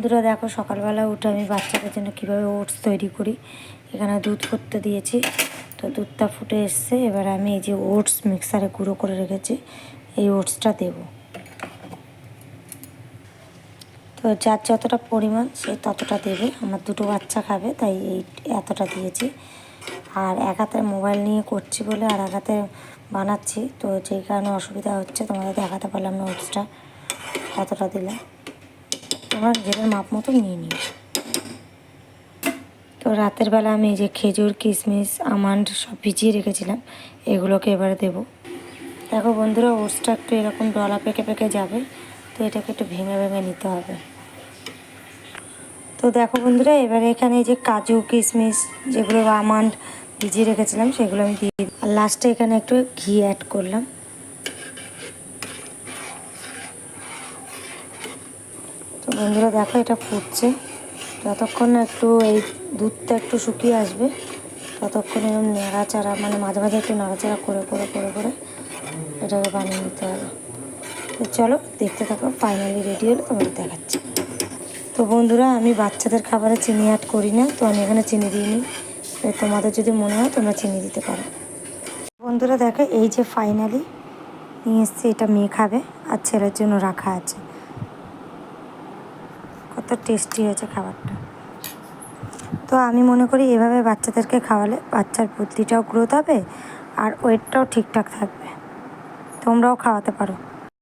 বন্ধুরা দেখো, সকালবেলা উঠে আমি বাচ্চাদের জন্য কীভাবে ওটস তৈরি করি। এখানে দুধ ফুটতে দিয়েছি। তো দুধটা ফুটে এসছে। এবার আমি এই যে ওটস মিক্সারে গুঁড়ো করে রেখেছি। এই ওটসটা দেব। তো যার যতটা পরিমাণ, সে ততটা দেবে। আমার দুটো বাচ্চা খাবে, তাই এই এতটা দিয়েছি। আর এক হাতে মোবাইল নিয়ে করছি বলে আর এক হাতে বানাচ্ছি। তো যেই কারণে অসুবিধা হচ্ছে, তোমাদের দেখাতে পারলাম না ওটসটা এতটা দিলাম। তোমরা নিজেদের মাপ মতো নিয়ে নিও। তো রাতের বেলা আমি যে খেজুর, কিশমিশ, আমান্ড সব ভিজিয়ে রেখেছিলাম, এগুলোকে এবারে দেব। দেখো বন্ধুরা, ওটসটা একটু এরকম ডলা পেকে পেকে যাবে, তো এটাকে একটু ভেঙে ভেঙে নিতে হবে। তো দেখো বন্ধুরা, এবারে এখানে যে কাজু, কিশমিশ যেগুলো আমান্ড ভিজিয়ে রেখেছিলাম, সেগুলো আমি দিয়ে আর লাস্টে এখানে একটু ঘি অ্যাড করলাম। বন্ধুরা, দেখো এটা ফুটছে। যতক্ষণ না একটু এই দুধটা একটু শুকিয়ে আসবে, ততক্ষণ এরকম নাড়াচাড়া মানে মাঝে মাঝে একটু নাড়াচাড়া করে করে করে করে এটাকে বানিয়ে নিতে হবে। তো চলো, দেখতে থাকো ফাইনালি রেডি হলে, তোমাদের দেখাচ্ছি। তো বন্ধুরা, আমি বাচ্চাদের খাবারে চিনি অ্যাড করি না, তো আমি এখানে চিনি দিইনি। তোমাদের যদি মনে হয়, তোমরা চিনি দিতে পারো। বন্ধুরা, দেখো, এই যে ফাইনালি নিয়ে এসছে, এটা মেয়ে খাবে, আর ছেলের জন্য রাখা আছে। কত টেস্টি হয়েছে খাবারটা। তো আমি মনে করি এভাবে বাচ্চাদেরকে খাওয়ালে বাচ্চার বুদ্ধিটাও গ্রোথ হবে আর ওয়েটটাও ঠিকঠাক থাকবে। তোমরাও খাওয়াতে পারো।